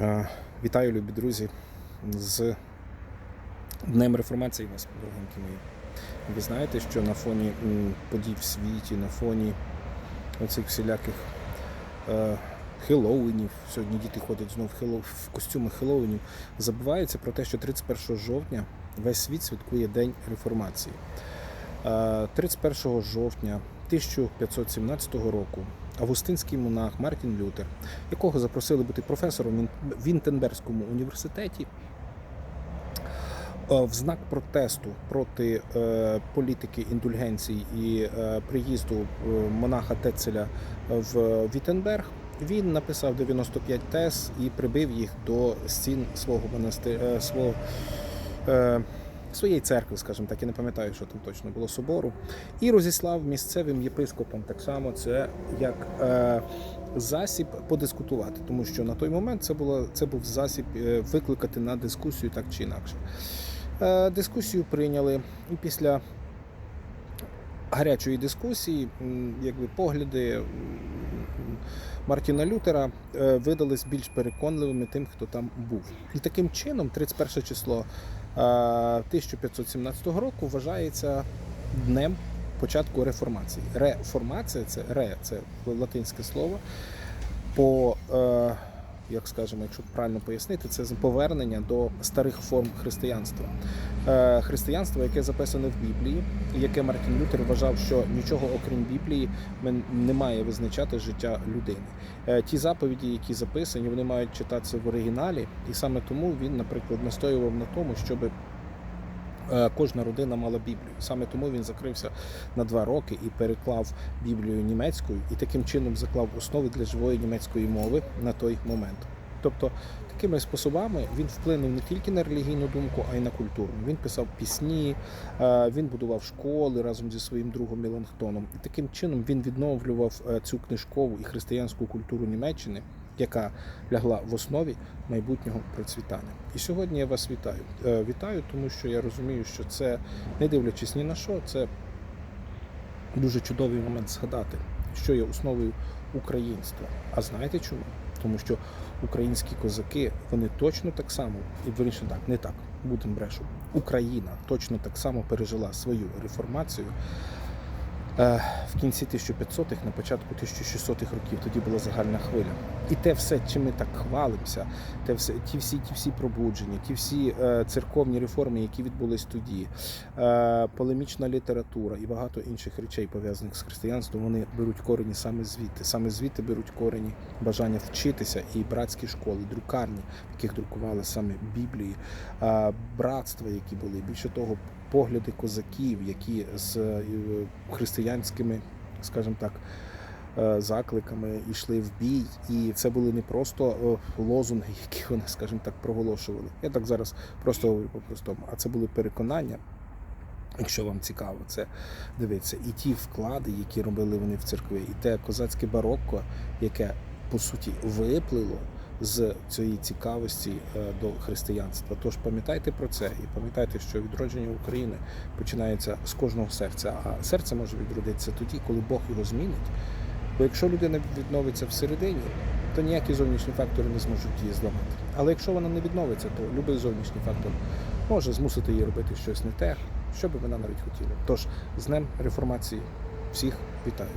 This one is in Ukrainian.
Е, Вітаю, любі друзі, з Днем реформації вас, дорогенькі мої. Ви знаєте, що на фоні подій в світі, на фоні оцих всіляких е, Хеллоуінів, сьогодні діти ходять знов в, костюми Хеллоуінів, забувається про те, що 31 жовтня весь світ святкує День реформації. Е, 31 жовтня 1517 року августинський монах Мартін Лютер, якого запросили бути професором в Він- університеті, е, в знак протесту проти е, політики індульгенцій і е, приїзду монаха Тецеля в Віттенберг, він написав 95 тез і прибив їх до стін свого монастиря, свого. Своєї церкви, скажімо так, я не пам'ятаю, що там точно було собору, і розіслав місцевим єпископам так само це як е, засіб подискутувати, тому що на той момент це було це був засіб е, викликати на дискусію так чи інакше. Е, дискусію прийняли. І після гарячої дискусії, якби погляди Мартіна Лютера е, видались більш переконливими тим, хто там був. І таким чином, 31 число е, 1517 року вважається днем початку реформації. Реформація це ре, це латинське слово. По, е, як скажемо, якщо правильно пояснити, це повернення до старих форм християнства. Е, християнство, яке записане в Біблії, і яке Мартін Лютер вважав, що нічого окрім Біблії не має визначати життя людини. Е, ті заповіді, які записані, вони мають читатися в оригіналі, і саме тому він, наприклад, настоював на тому, щоб е, кожна родина мала Біблію. Саме тому він закрився на два роки і переклав Біблію німецькою, і таким чином заклав основи для живої німецької мови на той момент. Тобто такими способами він вплинув не тільки на релігійну думку, а й на культуру. Він писав пісні, е, він будував школи разом зі своїм другом Меланхтоном. І таким чином він відновлював е, цю книжкову і християнську культуру Німеччини, яка лягла в основі майбутнього процвітання. І сьогодні я вас вітаю. Е, Вітаю, тому що я розумію, що це, не дивлячись ні на що, це дуже чудовий момент згадати, що є основою українства. А знаєте чому? Тому що українські козаки вони точно так само, і виріше так, не так, будемо брешу. Україна точно так само пережила свою реформацію. Е, В кінці 1500-х, на початку 1600-х років тоді була загальна хвиля. І те все, чим ми так хвалимося, те все, ті всі, ті всі пробудження, ті всі е, церковні реформи, які відбулись тоді, е, полемічна література і багато інших речей пов'язаних з християнством, вони беруть корені саме звідти. Саме звідти беруть корені бажання вчитися і братські школи, друкарні, в яких друкували саме Біблії, братства, які були. Більше того, погляди козаків, які з е, християнськими, скажімо так. е, Закликами йшли в бій, і це були не просто е, лозунги, які вони, скажімо так, проголошували. Я так зараз просто говорю по-простому, а це були переконання, якщо вам цікаво, це дивіться, і ті вклади, які робили вони в церкві, і те козацьке барокко, яке по суті виплило з цієї цікавості е, до християнства. Тож пам'ятайте про це і пам'ятайте, що відродження України починається з кожного серця. А серце може відродитися тоді, коли Бог його змінить. Бо якщо людина відновиться всередині, то ніякі зовнішні фактори не зможуть її зламати. Але якщо вона не відновиться, то будь-який зовнішній фактор може змусити її робити щось не те, що би вона навіть хотіла. Тож з Днем реформації всіх вітаю.